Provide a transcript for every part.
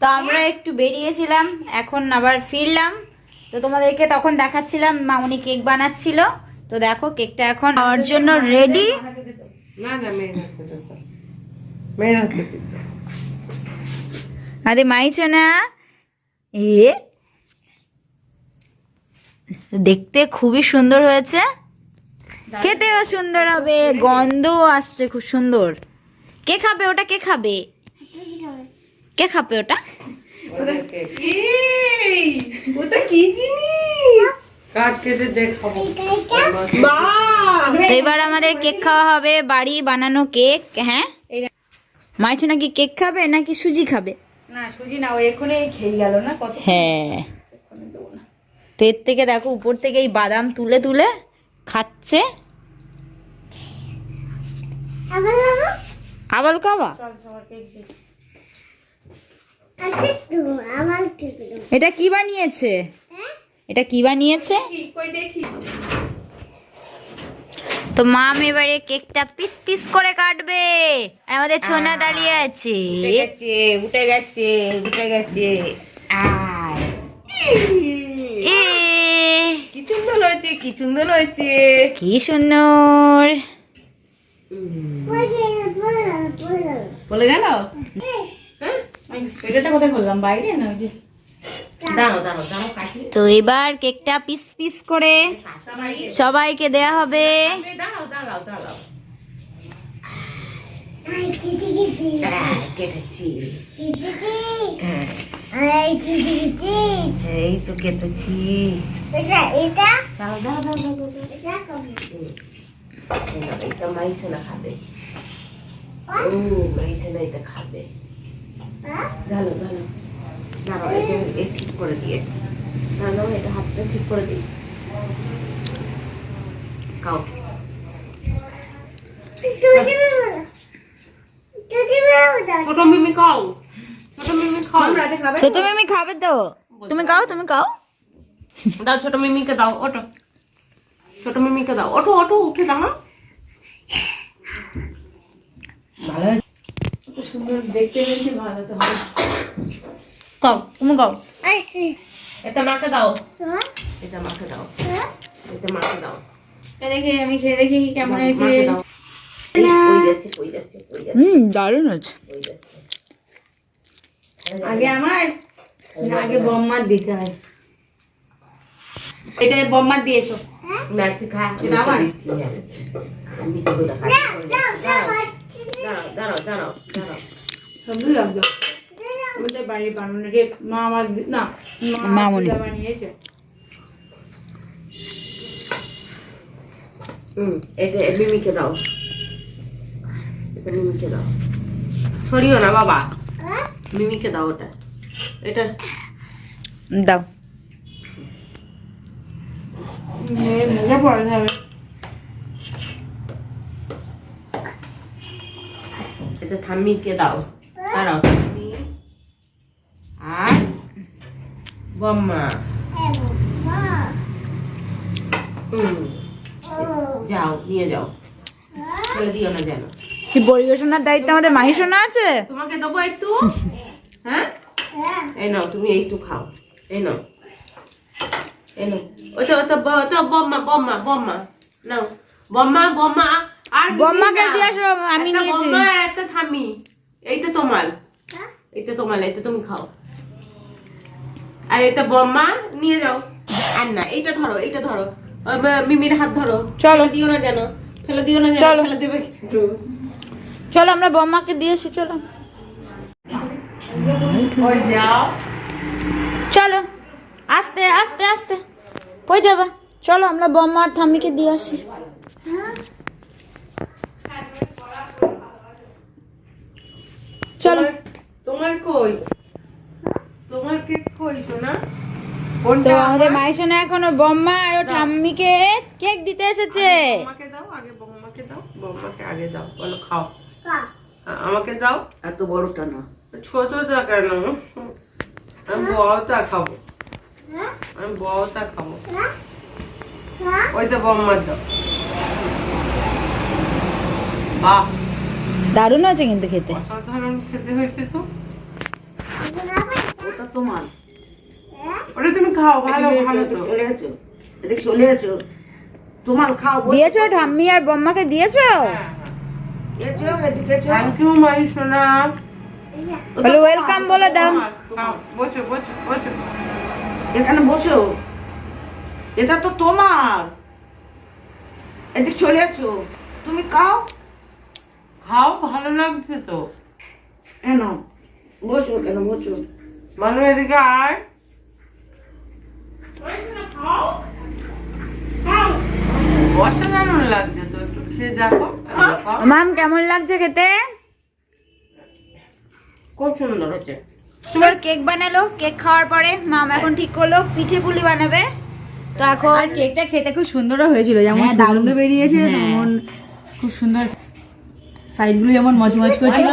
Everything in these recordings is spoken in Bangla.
তো আমরা একটু বেরিয়েছিলাম এখন আবার ফিরলাম। তো তোমাদেরকে তখন দেখাচ্ছিলাম মামুনি কেক বানাচ্ছিল। তো দেখো কেকটা এখন আমার জন্য রেডি আরে মাইছো না? এ? দেখতে খুবই সুন্দর হয়েছে। খেতেও সুন্দর হবে গন্ধ আসছে খুব সুন্দর। কে খাবে? ওটা কে খাবে? কে খাবে ওটা? কি? জিনিস? এবার আমাদের কেক খাওয়া হবে বাড়ি বানানো কেক হ্যাঁ? মাইছো নাকি কেক খাবে নাকি সুজি খাবে? না সুজি না ও এক্ষুনি খেয়ে গেল না কত হ্যাঁ। তো এর থেকে দেখো উপর থেকে এই বাদাম তুলে তুলে খাচ্ছে। আবার কাবা চল সবার কেক দিই এটা কি বানিয়েছে? এটা কি বানিয়েছে? তো মাম এবারে কেকটা পিস পিস করে কাটবে। আর আমাদের ছোনা দাঁড়িয়ে আছে। উঠে গেছে উঠে গেছে কি সুন্দর হয়েছে কি সুন্দর হয়েছে। কি সুন্দর। বলে গেল? আমি সোয়েটারটা কোথায় করলাম বাইরে না ওই যে? দাঁড়াও দাঁড়াও দাঁড়াও কাটি তো এবার কেকটা পিস পিস করে সবাইকে দেয়া হবে। এই তো কেটেছি। খাবে। ও মাইসোনা এটা খাবে। ভালো ভালো দাঁড়াও এটা এ ঠিক করে দিয়ে। দাঁড়াও এটা হাতটা ঠিক করে দিই। কাউ ছোট মিমি খাও। ছোট মিমি খাও। খাবে? ছোট মিমি খাবে তো। তুমি খাও তুমি খাও। দাও ছোট মিমিকে দাও ওটো ছোট মিমিকে দাও। ওঠো ওঠো উঠে দাঁড়াও। কত সুন্দর দেখতে পেয়েছি ভালো হবে। খাও তুমি খাও। এটা মাকে দাও। এটা মাকে দাও। এটা মাকে দাও। দেখে আমি খেয়ে দেখি কেমন হয়েছে। মাকে দাও। এই, কই যাচ্ছে কই যাচ্ছে কই যাচ্ছে। হুম দারুণ হচ্ছে আগে আমার। আগে বম্মার দিতে হয়। এটা বম্মার দিয়ে এসো। না একটু খা আমি দাঁড়াও দাঁড়াও দাঁড়াও দাঁড়াও। সুন্দর আমাদের বাড়ির বানানো রে মা আমার না মা বানিয়েছে। হুম এটা মিমিকে দাও। এটা মিমিকে দাও। ছড়িও না বাবা। মিমিকে দাও ওটা। এটা দাও। মেয়ে মুখে পড়াতে এটা ঠাম্মিকে দাও? দাঁড়াও ঠাম্মি আর বম্মা। হুম যাও নিয়ে যাও। ফেলে দিও না যেন। কি পরিবেশনার দায়িত্ব আমাদের মাহি শোনা আছে? তোমাকে দেবো একটু? হ্যাঁ? এই নাও তুমি এইটু খাও। এই নাও। এই নাও। তো ওই তো বম্মা বম্মা বম্মা। নাও। বম্মা বম্মা। আর মিমি বম্মাকে দিয়ে আসো, আমি নিয়েছি। বম্মা আর একটা থামি। এই তো তোমার। এই তো তোমার এই তো তুমি খাও। আর এটা বম্মা নিয়ে যাও। আর না এইটা ধরো এইটা ধরো। মিমির হাত ধরো। চলো। দিও না যেন ফেলে দিও না চলো। ফেলে দেবে কিন্তু। চলো আমরা বম্মাকে দিয়ে এসি চলো। ওই যাও। চলো। আস্তে আস্তে আস্তে। কই যাবা? চলো আমরা বম্মা আর থাম্মিকে দিয়ে আসি। চলো। তোমার- কই? তোমার কেক কই সোনা? তো কোনটা আমাদের? মায়ের শোনা এখন ওর বম্মা আর ওর ঠাম্মিকে কেক দিতে এসেছে। বৌমাকে দাও আগে বৌমাকে দাও বৌমাকে আগে দাও। বলো খাও। আ- আমাকে দাও। এত বড়টা না। ছোটটা কেন? আমি বড়টা খাব। আমি বড়টা খাব। ওইটা বৌমার দাও। বাহ। দারুণ আছে কিন্তু খেতে। অসাধারণ খেতে হয়েছে তো। তোমার। ওটা তুমি খাও ভালো ভালো তো। চলে এসো এদিকে চলে এসো। তোমার খাও দিয়েছ ঠাম্মি আর বম্মাকে দিয়েছ? এসো এদিকে থ্যাংক ইউ মাই সোনা। বলে ওয়েলকাম বলে দাও। বসো বসো বসো। এখানে বসো। এটা তো তোমার। এদিকে চলে এসো। তুমি খাও। খাও ভালো লাগছে তো। কেন? বসো কেন বসো। মানু এদিকে আয়। অসাধারণ লাগছে তো? একটু খেয়ে দেখো। দেখো। মাম কেমন লাগছে খেতে? খুব সুন্দর হচ্ছে তোমার কেক বানালো। কেক খাওয়ার পরে মাম এখন ঠিক করল পিঠে পুলি বানাবে। তো এখন কেকটা খেতে খুব সুন্দরও হয়েছিল যেমন হ্যাঁ, দারুণ। বেরিয়েছে হ্যাঁ। তেমন খুব সুন্দর সাইডগুলো যেমন মচমচ করছিল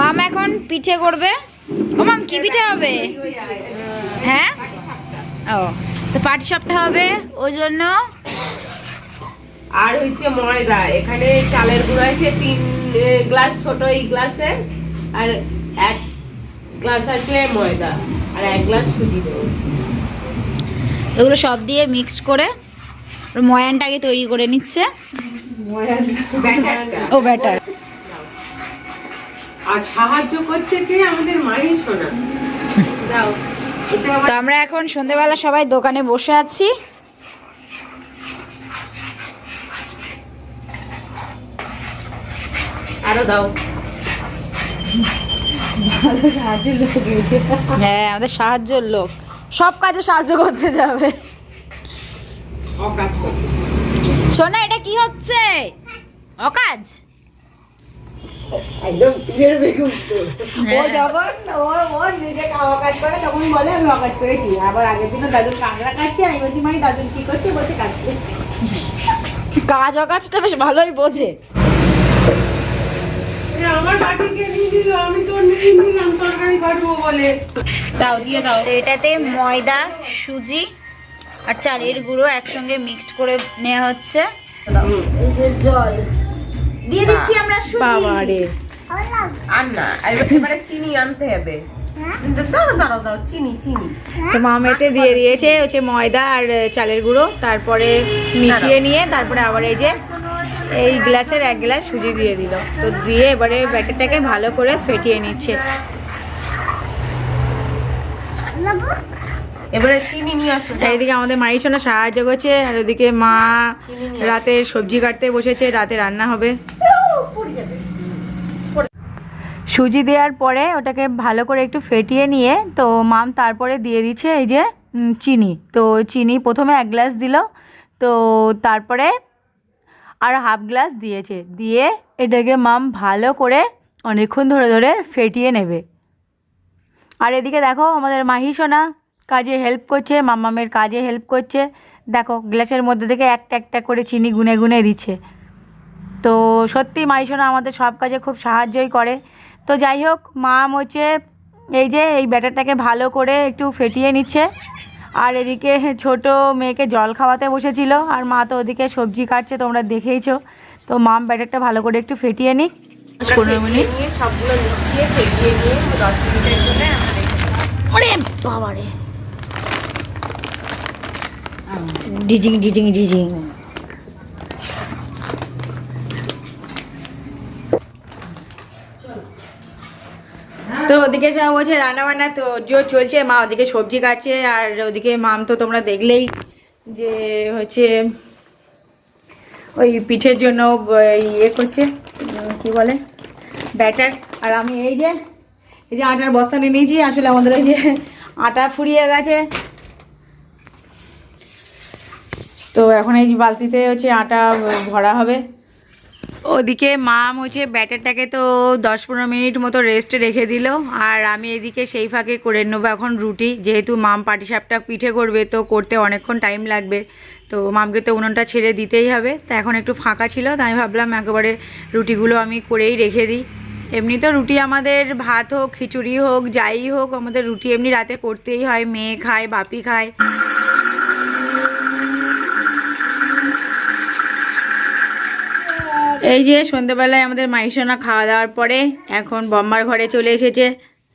মাম এখন পিঠে করবে। ও মাম কি পিঠে হবে? হ্যাঁ? ও তো পাটি সাপটা হবে ওই জন্য। আর হচ্ছে ময়দা এখানে চালের গুঁড়ো আছে তিন গ্লাস ছোট এই গ্লাসে আর এক গ্লাস আছে ময়দা আর এক গ্লাস সুজি দেবো। এগুলো সব দিয়ে মিক্সড করে ময়ানটাকে তৈরি করে নিচ্ছে। ও ব্যাটার। আর সাহায্য করছে কে? আমাদের মাই সোনা। তো আমরা এখন সন্ধেবেলা সবাই দোকানে বসে আছি। আরও দাও। হ্যাঁ আমাদের সাহায্যের লোক। সব কাজে সাহায্য করতে যাবে। করছে। এটা কি হচ্ছে? অকাজ। একদম বেগুন ও যখন ও ও নিজে খাওয়া কাজ করে তখন বলে আমি অকাজ করেছি। আবার আগের দিনও দাদুর কাঁকড়া কাটছে আমি বলছি মাই দাদুর কি করছে? বলছে কাটছে কাজ অকাজটা বেশ ভালোই বোঝে। এ, আমার বাটিকে নিয়ে দিল আমি তো নিয়ে নিলাম তরকারি কাটবো বলে। দাও দিয়ে দাও। এটাতে ময়দা সুজি আর চালের গুঁড়ো একসঙ্গে মিক্সড করে নেওয়া হচ্ছে। এই যে জল। দিয়ে দিচ্ছি আমরা সুজি। না এবারে চিনি আনতে হবে। চিনি চিনি। তো মামেতে দিয়ে দিয়েছে হচ্ছে ময়দা আর চালের গুঁড়ো। তারপরে মিশিয়ে নিয়ে তারপরে আবার এই যে এই গ্লাসের এক গ্লাস সুজি দিয়ে দিল। তো দিয়ে এবারে ব্যাটারটাকে ভালো করে ফেটিয়ে নিচ্ছে। এবারে চিনি নিয়ে আসো। এইদিকে আমাদের মাইসোনা সাহায্য করছে আর ওদিকে মা রাতে সবজি কাটতে বসেছে রাতে রান্না হবে। সুজি দেওয়ার পরে ওটাকে ভালো করে একটু ফেটিয়ে নিয়ে তো মাম তারপরে দিয়ে দিচ্ছে এই যে চিনি। তো চিনি প্রথমে এক গ্লাস দিল তো তারপরে আর হাফ গ্লাস দিয়েছে। দিয়ে এটাকে মাম ভালো করে অনেকক্ষণ ধরে ধরে ফেটিয়ে নেবে। আর এদিকে দেখো আমাদের মাহি সোনা কাজে হেল্প করছে মাম্মামের কাজে হেল্প করছে। দেখো গ্লাসের মধ্যে থেকে একটা একটা করে চিনি গুনে গুনে দিচ্ছে। তো সত্যি মাই সোনা আমাদের সব কাজে খুব সাহায্যই করে। তো যাই হোক মাম হচ্ছে এই যে এই ব্যাটারটাকে ভালো করে একটু ফেটিয়ে নিচ্ছে। আর এদিকে ছোট মেয়েকে জল খাওয়াতে বসেছিল আর মা তো ওদিকে সবজি কাটছে তোমরা দেখেইছো। তো মাম ব্যাটারটা ভালো করে একটু ফেটিয়ে নিক। পনেরো মিনিট। সবগুলো মিশিয়ে ফেটিয়ে নিয়ে দশ মিনিটের জন্য। ওরে বাবারে। ডিজিং ডিজিং ডিজিং তো ওদিকে যা বলছে রান্না বান্না তো জোর চলছে, মা ওদিকে সবজি কাটছে, আর ওদিকে মাম তো তোমরা দেখলেই যে হচ্ছে ওই পিঠের জন্য ইয়ে করছে কি বলে, ব্যাটার। আর আমি এই যে এই যে আটার বস্তা নিয়ে নিয়েছি, আসলে আমাদের এই যে আটা ফুরিয়ে গেছে। তো এখন এই বালতিতে হচ্ছে আটা ভরা হবে। ওদিকে মাম হচ্ছে ব্যাটারটাকে তো দশ পনেরো মিনিট মতো রেস্টে রেখে দিল, আর আমি এদিকে সেই ফাঁকে করে নেব এখন রুটি। যেহেতু মাম পাটিসাপটা পিঠে করবে, তো করতে অনেকক্ষণ টাইম লাগবে। তো মামকে তো উনুনটা ছেড়ে দিতেই হবে। তা এখন একটু ফাঁকা ছিল, তাই আমি ভাবলাম একেবারে রুটিগুলো আমি করেই রেখে দিই। এমনি তো রুটি আমাদের ভাত হোক, খিচুড়ি হোক, যাই হোক, আমাদের রুটি এমনি রাতে করতেই হয়। মেয়ে খায়, বাপি খায়। এই যে সন্ধ্যেবেলায় আমাদের মাইসোনা খাওয়া দাওয়ার পরে এখন বম্মার ঘরে চলে এসেছে।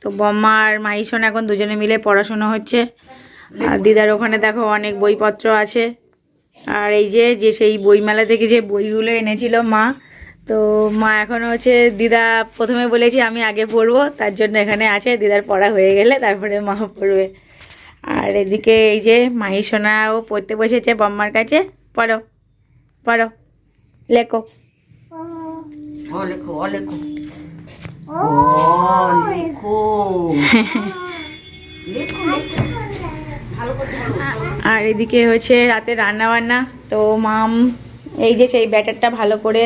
তো বম্মা আর মাহিসন এখন দুজনে মিলে পড়াশোনা হচ্ছে। আর দিদার ওখানে দেখো অনেক বইপত্র আছে। আর এই যে যে সেই বইমেলা থেকে যে বইগুলো এনেছিল মা, তো মা এখন হচ্ছে, দিদা প্রথমে বলেছি আমি আগে পড়ব, তার জন্য এখানে আছে, দিদার পড়া হয়ে গেলে তারপরে মা পড়বে। আর এদিকে এই যে মাহি সোনাও পড়তে বসেছে বম্মার কাছে। পড়ো পড়ো, লেখো। ও লেখো ও লেখো ও লেখো লেখো লেখো ভালো করে ভালো আর এদিকে হচ্ছে রাতে রান্না বান্না তো মাম এই যে সেই ব্যাটারটা ভালো করে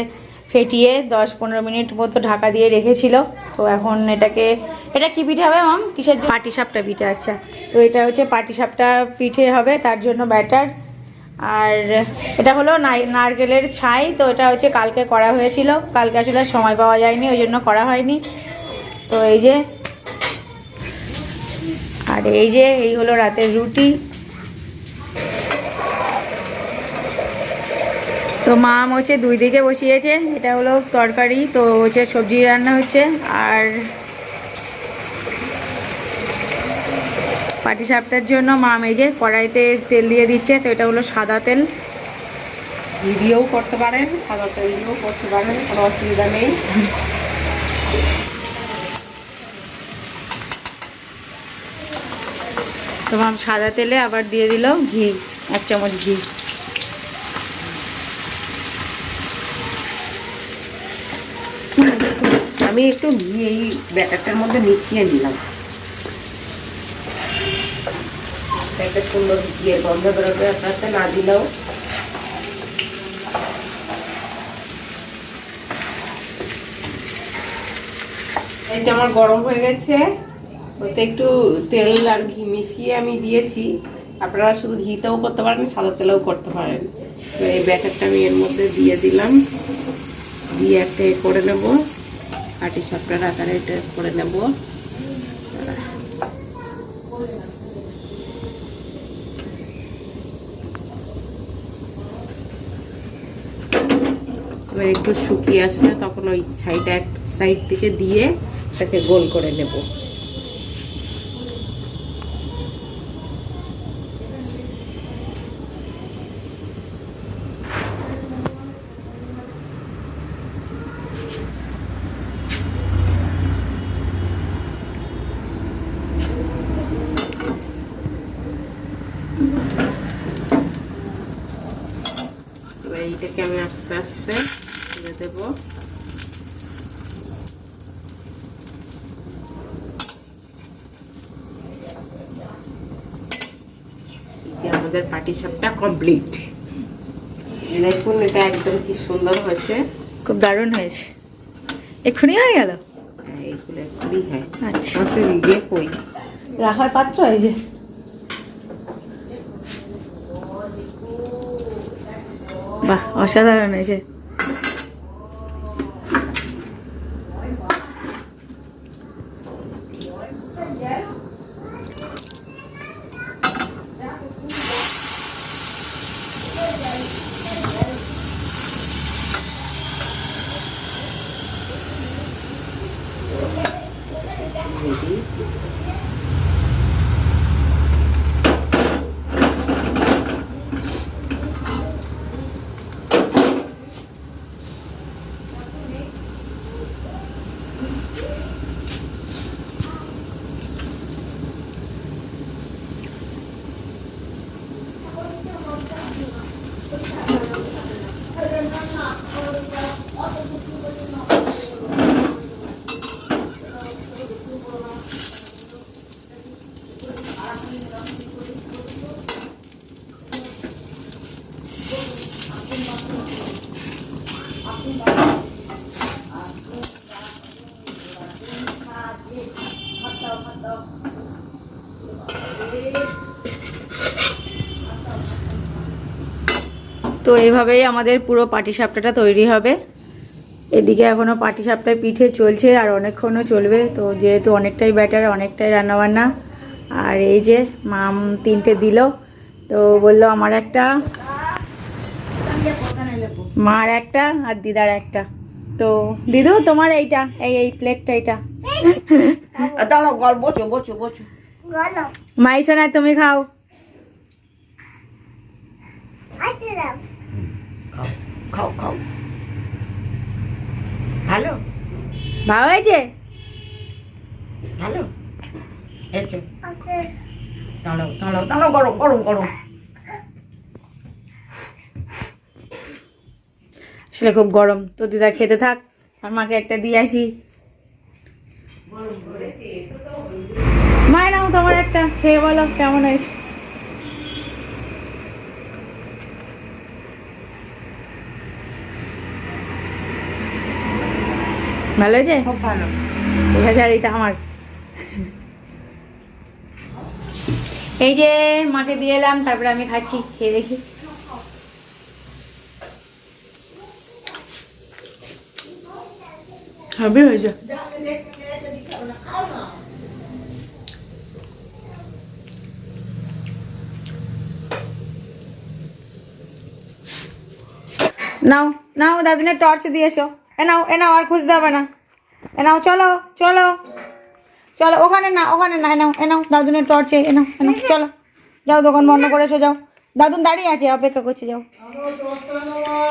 ফেটিয়ে দশ পনেরো মিনিট মতো ঢাকা দিয়ে রেখেছিল। তো এখন এটাকে এটা কি পিঠে হবে মাম? কিসের জন্য? পাটিসাপটা পিঠে আচ্ছা। তো এটা হচ্ছে পাটিসাপটা পিঠে হবে তার জন্য ব্যাটার। আর এটা হলো নারকেলের ছাই, তো এটা হচ্ছে কালকে করা হয়েছিল। কালকে আসলে সময় পাওয়া যায়নি, ওই জন্য করা হয়নি। তো এই যে, আর এই যে, এই হলো রাতের রুটি। তো মাম হচ্ছে দুই দিকে বসিয়েছে, এটা হলো তরকারি, তো হচ্ছে সবজি রান্না হচ্ছে, আর পাটি সাপটার জন্য মা যে কড়াইতে তেল দিয়ে দিচ্ছে তো এটা হলো সাদা তেল। ঘি দিয়েও করতে পারেন সাদা তেল দিয়েও করতে পারেন কোনো অসুবিধা নেই। তো মাম সাদা তেলে আবার দিয়ে দিল ঘি এক চামচ ঘি। আমি একটু ঘি এই ব্যাটারটার মধ্যে মিশিয়ে নিলাম। একটা সুন্দর ঘিয়ের গন্ধ বেরোবে আপনার না দিলেও। এটা আমার গরম হয়ে গেছে। ওতে একটু তেল আর ঘি মিশিয়ে আমি দিয়েছি। আপনারা শুধু ঘিতেও করতে পারেন, সাদা তেলেও করতে পারেন। তো এই ব্যাটারটা আমি এর মধ্যে দিয়ে দিলাম। দিয়ে একটা করে নেব। কাটি সাপটার আকারে এটা করে নেব। এবার একটু শুকিয়ে আসলে তখন ওই ছাইটা এক সাইড থেকে দিয়ে তাকে গোল করে নেব। এইটাকে আমি আস্তে আস্তে তুলে দেবো। এই যে আমাদের পাটি সাপটা কমপ্লিট দেখুন এটা একদম কি সুন্দর হয়েছে। খুব দারুণ হয়েছে। এক্ষুনি হয়ে গেল? হ্যাঁ, এইগুলো এক্ষুনি হয়। আচ্ছা। গিয়ে কই রাখার পাত্র এই যে। বাহ অসাধারণ হয়েছে। তো এইভাবেই আমাদের পুরো পাটিসাপটাটা তৈরি হবে। এদিকে এখনও পাটিসাপটার পিঠে চলছে আর অনেকক্ষণও চলবে, তো যেহেতু অনেকটাই ব্যাটার, অনেকটাই রান্নাবান্না। আর এই যে মাম তিনটে দিল, তো বলল আমার একটা, মার একটা আর দিদার একটা। তো দিদু তোমার এইটা এই এই প্লেটটা দাঁড়াও গল বসো বসো বসো। মাই সোনা তুমি খাও। খাও খাও খাও। ভালো? ভালো হয়েছে? ভালো? এই তো দাঁড়াও দাঁড়াও দাঁড়াও গরম গরম গরম। আসলে খুব গরম। তো দিদা খেতে থাক আর মাকে একটা দিয়ে আসি। মায় নাও তোমার একটা খেয়ে বলো কেমন হয়েছে? ভালো হয়েছে? খুব ভালো। ঠিক আছে আর এটা আমার। এই যে মাকে দিয়ে এলাম তারপরে আমি খাচ্ছি খেয়ে দেখি। হবে হয়েছে নাও নাও দাদিনের টর্চ দিয়ে এসো। এ নাও এ নাও, আর খুঁজতে হবে না। এ নাও, চলো চলো। চলো, ওখানে না ওখানে না, এ নাও এ নাও, দাদুনের টর্চে এ নাও, এ চলো। যাও, দোকান বন্ধ করে এসো, যাও। দাদুন দাঁড়িয়ে আছে অপেক্ষা করছে যাও।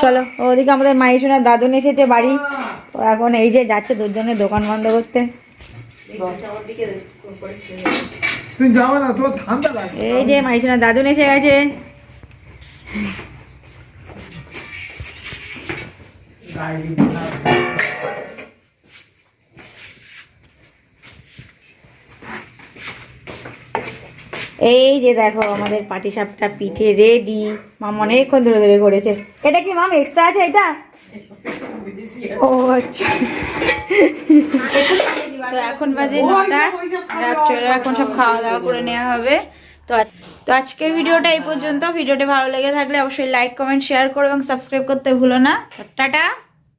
চলো ওদিকে আমাদের মাইসোনার দাদুন এসেছে বাড়ি। তো এখন এই যে যাচ্ছে দুজনে দোকান বন্ধ করতে। এই যে মাইসোনার দাদুন এসে গেছে। এই যে দেখো, আমাদের পাটি সাপটা পিঠে রেডি মাম অনেকক্ষণ ধরে ধরে করেছে। এটা কি মাম এক্সট্রা আছে এটা? ও আচ্ছা। তো এখন বাজে নটা। এখন সব খাওয়া দাওয়া করে নেওয়া হবে। তো তো ভিডিওটা এই পর্যন্ত। ভিডিওটা ভালো লেগে থাকলে অবশ্যই লাইক কমেন্ট শেয়ার করো এবং সাবস্ক্রাইব করতে ভুলো না। টাটা।